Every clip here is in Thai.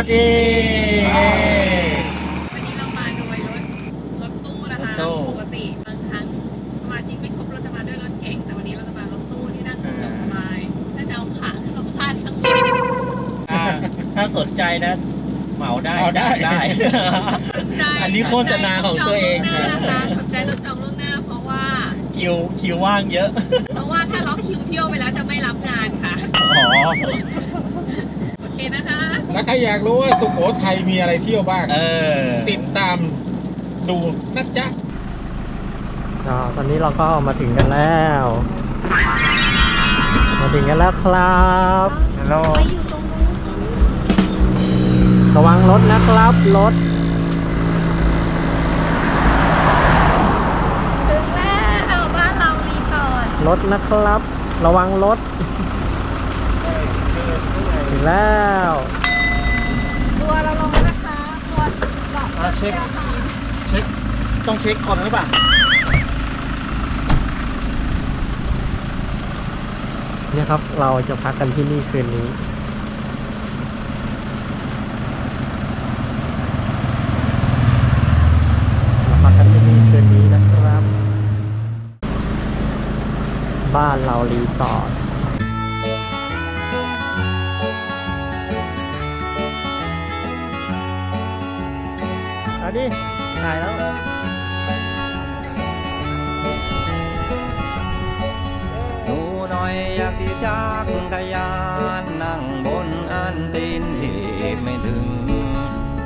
วัสดีวันนี้เรามาโดยรถรถตู้นะคะรถตู้ ปกติบางครั้งสมาชิกไม่ครบเราจะมาด้วยรถเก๋งแต่วันนี้เราจะมารถตู้ที่นั่งสะดวกสบายถ้าจะเอาขาขึ้นมาพาดทั้งหมดอ่าถ้าสนใจนะเหมาได้เหมาได้ ได้ สนใจอันนี้โฆษณาของตัวเอง สนใจต้องจล่วงหน้านะคะสนใจต้องจองล่วงหน้า เพราะว่า คิวคิวว่างเยอะ เพราะว่าถ้าล็อกคิวเที่ยวไปแล้วจะไม่รับงานค่ะ อ๋อโอ เคนะคะ แล้วใครอยากรู้ว่าสุโขทัยมีอะไรเที่ยวบ้าง เออ ติดตามดูนะจ๊ะก็ตอนนี้เราก็มาถึงกันแล้ว มาถึงกันแล้วครับฮัลโหลระวังรถนะครับรถถึงแล้วบ้านเรารีสอร์ทรถนะครับ ระวังรถ ถึงแล้วตัวเราลงแล้วนะคะตัวเกาะอะเช็ค เช็ค ต้องเช็คก่อนหรือเปล่าเนี่ยครับเราจะพักกันที่นี่คืนนี้ เราพักกันที่นี่คืนนี้นะครับ บ้านเรารีสอร์ท เอาดิถ่ายแล้วดูหน่อยอยากที่จากทะยานนั่งบนอันตีนที่ไม่ถึง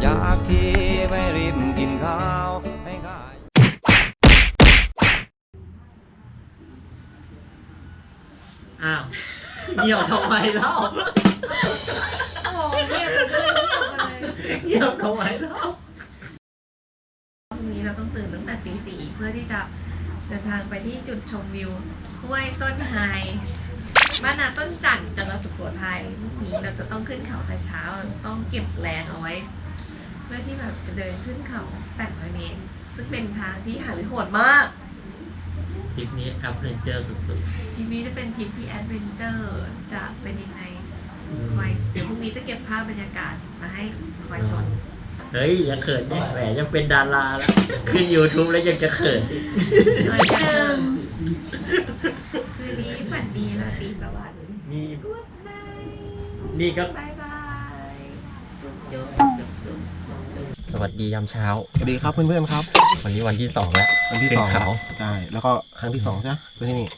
อยากที่ไม่ริมกินข้าวให้กายอ้าวเหี่ยวทำไมเล่าโอ้โหเรียบเลยเรียบเลยเหี่ยวทำไมเล่า พรุ่งนี้เราต้องตื่นตั้งแต่ตีสี่ เพื่อที่จะเดินทางไปที่จุดชมวิวห้วยต้นไฮบ้านนาต้นจันทร์จังหวัดสุโขทัยพรุ่งนี้เราจะต้องขึ้นเขาแต่เช้าต้องเก็บแรงเอาไว้ เพื่อที่แบบจะเดินขึ้นเขา800เมตรซึ่งเป็นทางที่หันโหดมาก ทริปนี้แอปเรนเจอร์สุดทริปนี้จะเป็นทริปที่แอดเวนเจอร์จะเป็นยังไงๆคอยเดี๋ยวพรุ่งนี้จะเก็บภาพบรรยากาศมาให้คอยชม เฮ้ยอย่าเขินดิแหมยังเป็นดาราแล้วขึ้น YouTube แล้วยังจะเขินอีกน้อยจังคืนนี้ฝันดีราตรีสวัสดิ์นี่ กูดไนนี่ก็ บายบายจุ๊บจุ๊บจุ๊บจุ๊บจุ๊บจุ๊บ สวัสดียามเช้า สวัสดีครับเพื่อนๆครับ วันนี้วันที่สองแล้ววันที่ขึ้สนองเขาใช่ แล้วก็ครั้งที่สองใช่ไหมที่นี่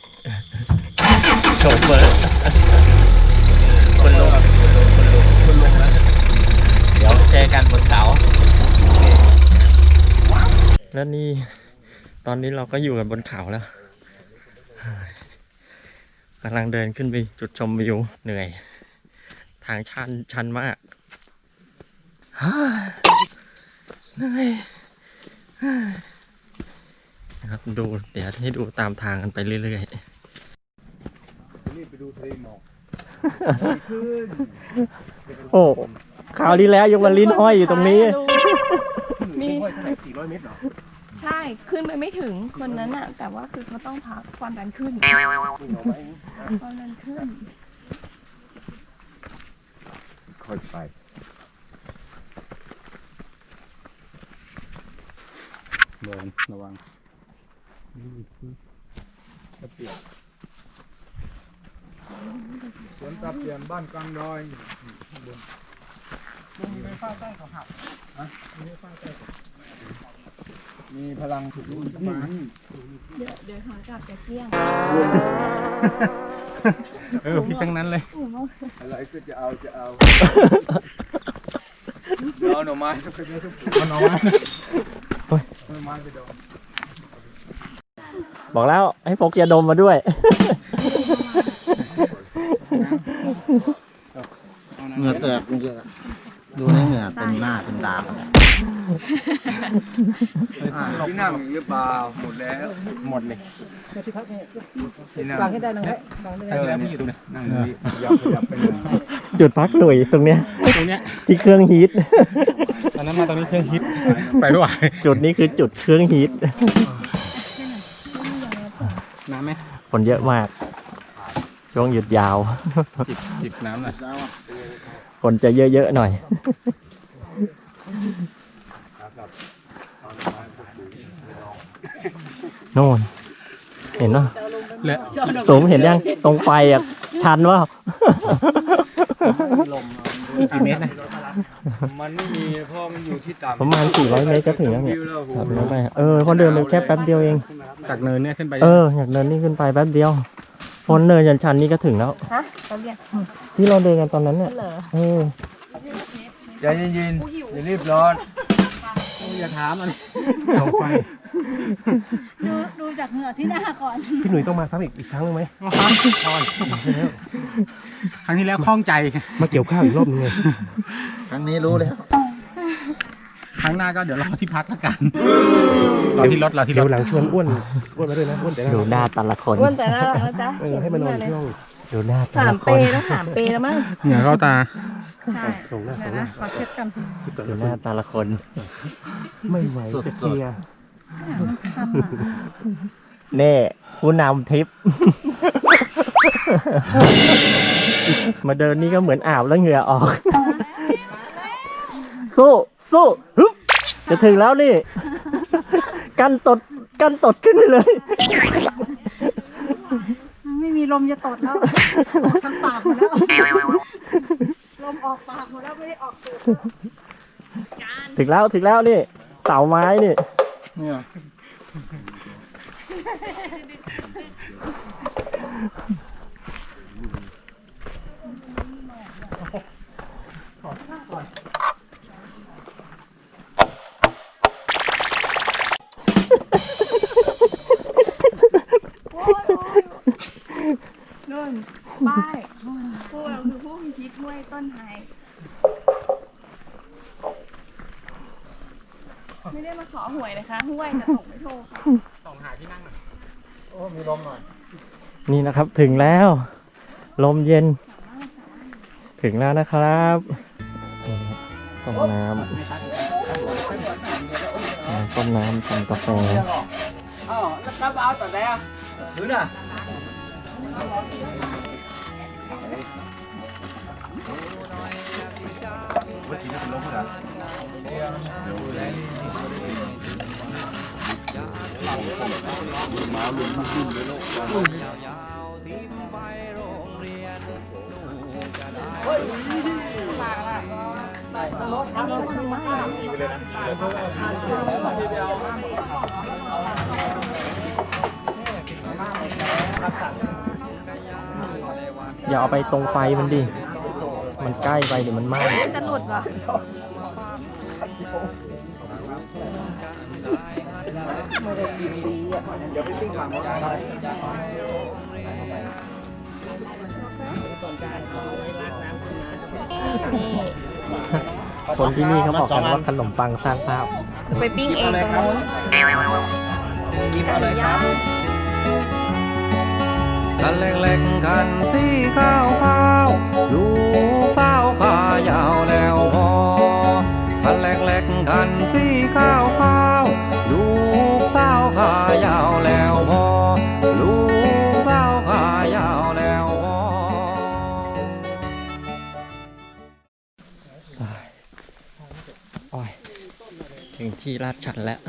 โชเฟอร์คุณลุงคุณลุงนะ เดี๋ยวเจอกันบนเขาแล้วนี่ตอนนี้เราก็อยู่กันบนเขาแล้วกำลังเดินขึ้นไปจุดชมวิวเหนื่อย ทางชันชันมากฮ่าเหนื่อยฮ่านะครับดูเดี๋ยวให้ดูตามทางกันไปเรื่อยๆนี่ไปดูทะเลหมอกโอ้ คราวที่แล้วยังมาลิ้นห้อยอยู่ตรงนี้ มีห้อยเท่าไหร่สี่ร้อยเมตรเหรอใช่ขึ้นไปไม่ถึงคนนั้นอะแต่ว่าคือเขาต้องพักความดันขึ้นไม่เหนียวไหมความดันขึ้น ค่อยไปเดินระวังกระเปียกสวนตะเปียนบ้านกลางดอยข้างบน มีไฟฟ้าใต้เขาหักฮะมีไฟฟ้าใต้มีพลังถูกรุ่นประมาณเดี๋ยวเดี๋ยวขากลับจะเที่ยงเออพี่ทั้งนั้นเลย อะไรก็จะเอาจะเอาเดี๋ยวเอาหน่อไม้สักเดียวสักเอาหน่อไม้หน่อไม้ไปดองบอกแล้วให้พกยาดมมาด้วยเหงื่อแตกจริงๆ ดูในเหงื่อเต็มหน้าเต็มตาเลยที่นั่งหรือเปล่าหมดแล้วหมดเลยที่นั่งวางให้ได้นั่งได้เออพี่อยู่ตรงนี้นั่งนี่ยับยับไปเลยจุดพักหน่วยตรงเนี้ยตรงเนี้ยที่เครื่องฮีทตอนนั้นมาตรงนี้เครื่องฮิตไปไม่ไหวจุดนี้คือจุดเครื่องฮีทน้ำไหมฝนเยอะมากช่วงหยุดยาวจิบจิบน้ำหน่อย คนจะเยอะๆหน่อย โน่น เห็นปะสูงเห็นยัง ตรงไฟอะ ชันว่ากี่เมตรนะมันไม่มีเพราะมันอยู่ที่ต่ำประมาณ 400 เมตรก็ถึงแล้วเนี่ยวิวแล้วโหครับแล้วไปเออพอเดินไปแค่แป๊บเดียวเอง จากเนินเนี่ยขึ้นไป เอออยากเดินนี่ขึ้นไปแป๊บเดียวพ้นเนินยันชันนี่ก็ถึงแล้วฮะ เราเรียกที่เราเดินกันตอนนั้นเนี่ยเหรอเออใจเย็นๆอย่ารีบร้อนอย่าถามมันลงไปดูดูจากเหงื่อที่หน้าก่อนพี่หนุ่ยต้องมาซ้ำอีกอีกครั้งหนึงไหมครั้งที่แล้วคล่องใจมาเกี่ยวข้าวอีกรอบนึงไงครั้งนี้รู้เลย ครั้งหน้าก็เดี๋ยวรอที่พักละกันรอที่รถรอที่รเดี๋ยวถหลังชวนอ้วนอ้วนมาด้วยนะอ้วนแต่น่าดูรักหน้าแต่ละคนอ้วนแต่น่ารักนะจ๊ะเออให้มานอนที่ห้องดูหน้าแต่สามละคเปนแล้วสามเปแล้วมั้งเหงื่อเข้าตา ใช่ส่งหน้าส่งหนะน้าขอเช็ดกันคิดก่อนดูหน้าแต่ละคน ไม่ไหวจะเคลียร์คันอะเน่ผู้นำทริป มาเดินนี่ก็เหมือนอาบแล้วเหงื่อออก สู้ สู้ฮึบจะถึงแล้วนี่ กันตดกันตดขึ้นไปเลย ไม่มีลมจะตดแล้วออกทางปากหมดแล้ว ลมออกปากหมดแล้วไม่ได้ออกตูดถึงแล้วถึงแล้วนี่เสาไม้นี่เนี่ย นู่นป้ายพวกเราคือผู้พิชิตห้วยต้นไฮ ไม่ได้มาขอหวยนะคะห้วยแต่ตกไม่โทรค่ะสองหาที่นั่งหน่อยโอ้มีลมหน่อยนี่นะครับถึงแล้ว ลมเย็น ถึงแล้วนะครับต้มน้ำต้มน้ำทำกาแฟอ๋อแล้วก็เอาต่อไล้วหรือน่ะเมื่อกี้นี่เป็นลมเหรอำทำกาแฟอย่าเอาไปตรงไฟมันดิ มันใกล้ไปเดี๋ยวมันไหม้จะหลุดว่ะ นี่คนที่นี่เขาบอกกันว่าขนมปังสร้างภาพ ไปปิ้งเองตรงนู้นคันเล็กๆคันสีข้าวข้าวลูกสาวขายาวแล้วพอ ที่ลาดชันแล้ว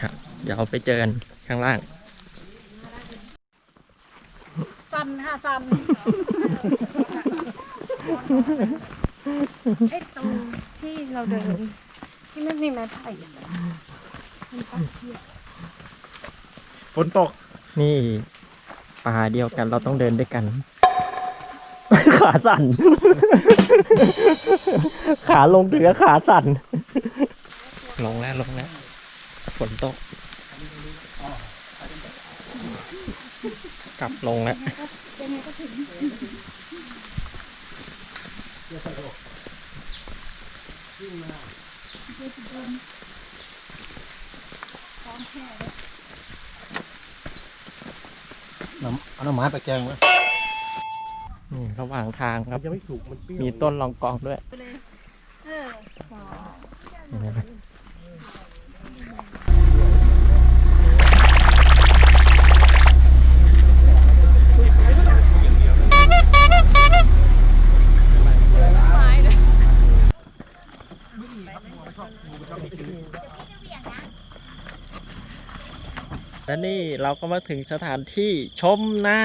ครับ เดี๋ยวไปเจอกันข้างล่าง สั่นค่ะสั่นไอ้ตรงที่เราเดินที่ไม่มีไม้ไผ่อะมันปักเทียบฝนตก นี่ป่าเดียวกันเราต้องเดินด้วยกัน ขาสั่น ขาลงถึงกับขาสั่น ลงแล้วลงแล้ว ฝนตก กลับลงแล้วยังไงก็ถึงน้ำเอาน้ำไม้ไปแกงไว้ ระหว่างทางครับ ยังไม่สุกมันมีต้นลองกองด้วยและนี่เราก็มาถึงสถานที่ชมหน้า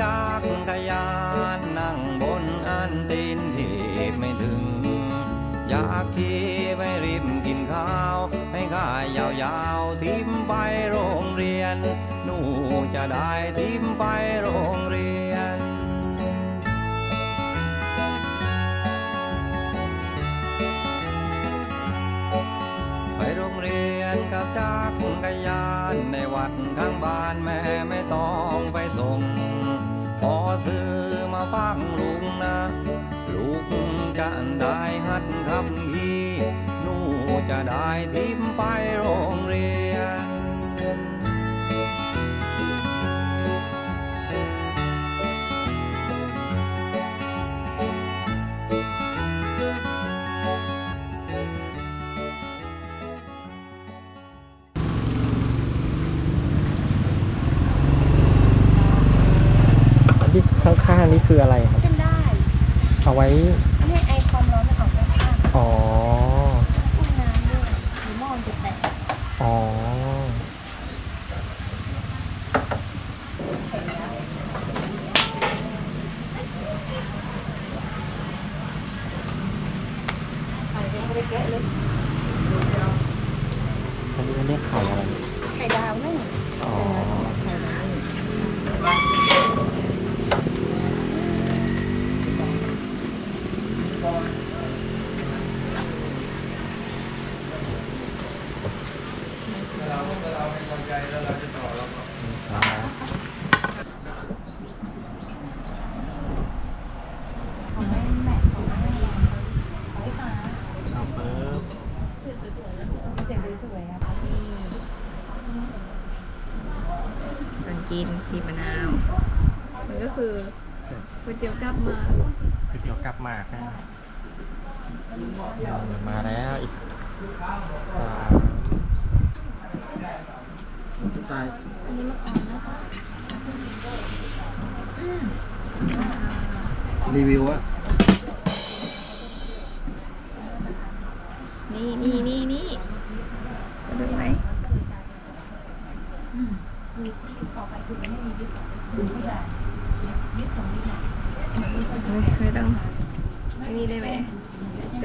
จักขยานนั่งบนอันตีนที่ไม่ถึง อยากที่ไม่ริมกินข้าว ให้ข้ายาวๆทิมไปโรงเรียน หนูจะได้ทิมไปโรงเรียนไปโรงเรียนกับจักรยานในวัดข้างบ้านแม่ไม่ต้องไปส่ง พอซื้อมาฟังลุงนะ ลูกจะได้หัดขับขี่ หนูจะได้ทิมไปโรงเรียน ข้างๆนี่คืออะไรครับ เส้นได้ เอาไว้ ให้ไอความร้อนมันออกจากข้าง อ๋อ ห้องน้ำด้วยหรือหม้อมันจะแตก อ๋อ อันนี้เรียกไข่อะไร ไข่ดาวนึ่ง อ๋อ ไข่ดาว เอาเปิบ มันกินทีมะนาว มันก็คือก๋วย เตี๋ยวกลับมาก๋วยเตี๋ยวกลับมากนะมาแล้วอีกสามอันนี้มันอ่อนนะคะรีวิวอะนี่นี่นี่นี่มาดูไหมเฮ้ยไม่ต้องไอ้นี่ได้ไหมเซ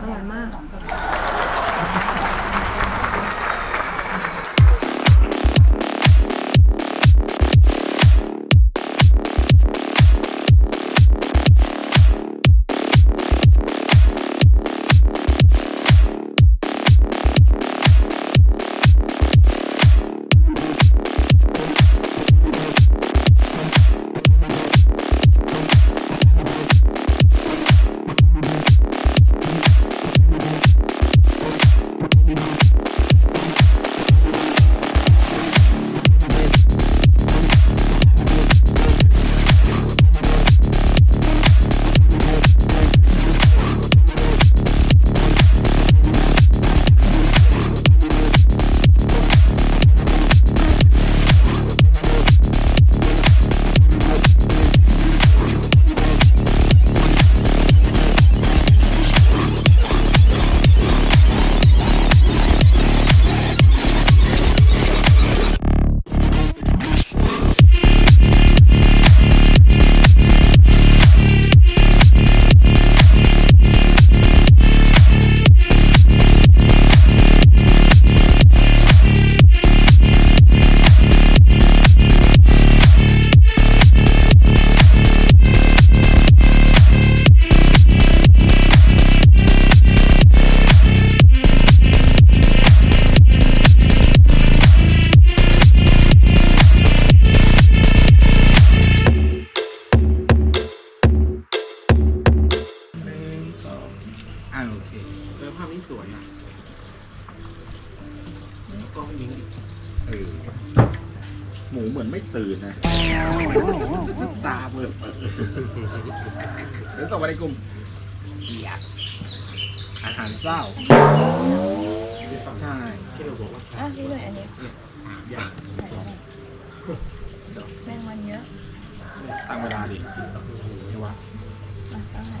อร่อยมาก เดี๋ยวต่อไปในกลุ่มอาหารเศร้าใช่อะนี่เลยอันนี้แมงมันเยอะตั้งเวลาดินี่วะอะตั้งให้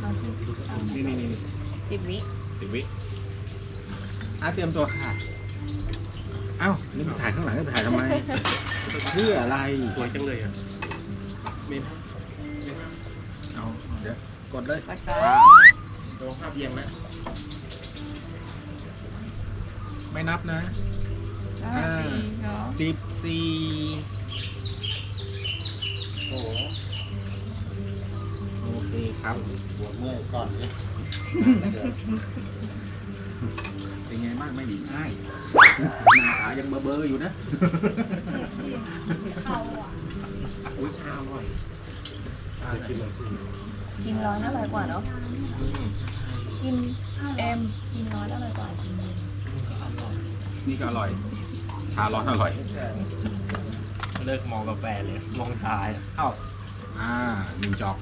เอาสิเอานี่นี่นี่สิบวิสิบวิอะเตรียมตัวค่ะเอ้านี่ไปถ่ายข้างหลังนี่ไปถ่ายทำไมเพื่ออะไร สวยจังเลยอะเอาเดี๋ยว กดเลยกดก่อนโดนภาพเอียงแล้วไม่นับนะห้าสี่สองสิบสี่โอ้โอเคครับปวดเมื่อยก่อนเนี่ยเป็นไงบ้างไม่ดีง่ายหน้าตายังเบอเบอๆอยู่นะอุ้ยชาอร่อย กินร้อนอร่อยกว่าเนาะกินเอ็มกินร้อนอร่อยกว่ากินเย็นนี่ก็อร่อยชาร้อนอร่อย เลิกมองกาแฟเลย มองชายเอ้าอ่าหนึ่งจอก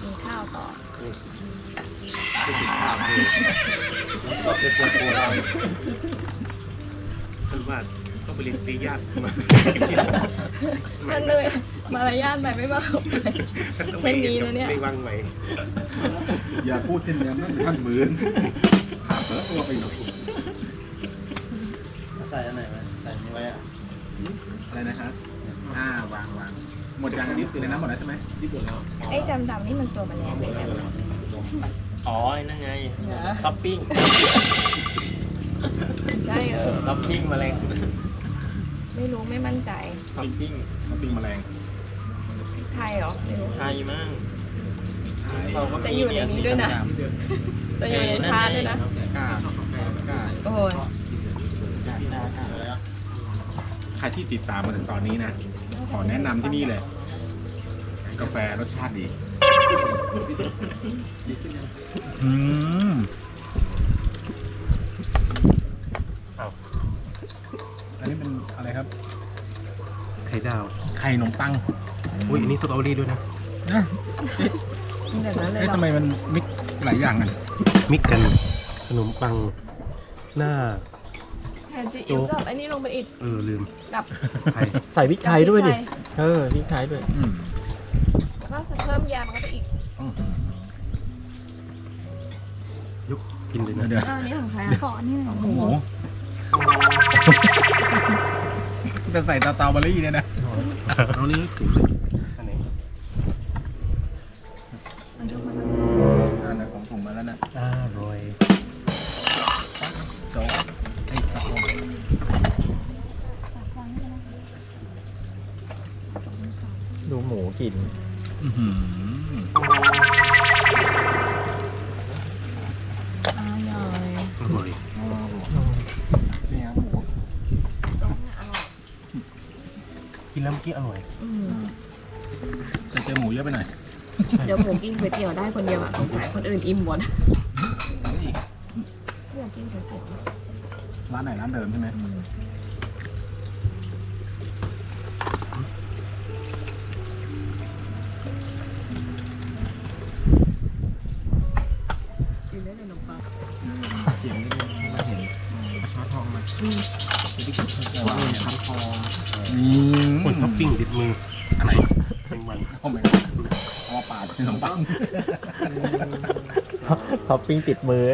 กินข้าวต่อก็เป็นตัวตัวเราฉันว่า ต้องไปเรียนตีญาติมามันเลยมารยาทไปไม่บอกเช่นนี้นะเนี่ยไม่วางไหวอย่าพูดเช่นนั้นนั่นท่านหมื่นขาดเสือตัวไปหน่อยใส่อันไหนไหมใส่นี้ไว้อะอะไรนะครับอ่าวางวางหมดยังอันนี้คือในน้ำหมดแล้วใช่ไหมที่หมดแล้วไอ้ดำๆนี่มันตัวมันแรงเลยนะอ๋อไอ้นั่นไงเหรอท็อปปิ้งใช่เออท็อปปิ้งแมลง ไม่รู้ไม่มั่นใจท็อปปิ้งน้ำปิ้งแมลงพริกไทยเหรอไม่รู้ ไทยมากเราก็จะอยู่ในนี้ด้วยนะ จะอยู่ในชาร์ตด้วยนะกล้ากล้าโอ้ยใครที่ติดตามมาถึงตอนนี้นะ ขอแนะนำที่นี่เลย กาแฟรสชาติดี อืม ข่ดาว ไข่ขนมปังอุ้ยอันนี้สตรอเบอรี่ด้วยนะ นะกินแบบนั้นเลยเอ๊ะเหรอทำไมมันมิกหลายอย่างอะมิกกัน ขนมปัง หน้า แทนซีอิ๊วกับอันนี้ลงไปอีกเออ ลืมกับไข่ใส่พริกไทยด้วยดิ เออพริกไทยด้วย อืมก็จะเพิ่มยำเข้าไปอีกอืมยุกกินเลยเดี๋ยวนะเดี๋ยวอ้าวอันนี้ของใครอะก่อนนี่ของหโอ้มูโห จะใส่สตรอเบอรี่เนี่ยนะเอานี้ถึงเลยอันไหนอันนั้นของถุงมาแล้วนะอร่อยโจ๊กไอ้กระเพราดูหมูกิน อื้อหืออ แล้วเมื่อกี้อร่อยอืมแต่เจอหมูเยอะไปหน่อยเดี๋ยวผมกินก๋วยเตี๋ยวได้คนเดียวอะสงสัยคนอื่นอิ่มหมดอยากกินก๋วยเตี๋ยวร้านไหนร้านเดิมใช่ไหมกินได้เลยขนมปังเสียงนิดนึงไม่เห็นเอาช้อนทองมา จะได้กินช้อนช้อนทองนี่คนท็อปปิ้งติดมืออะไรเป็นมันโอ้ไม่เอามาปาดขนมปังท็อปปิ้งติดมือ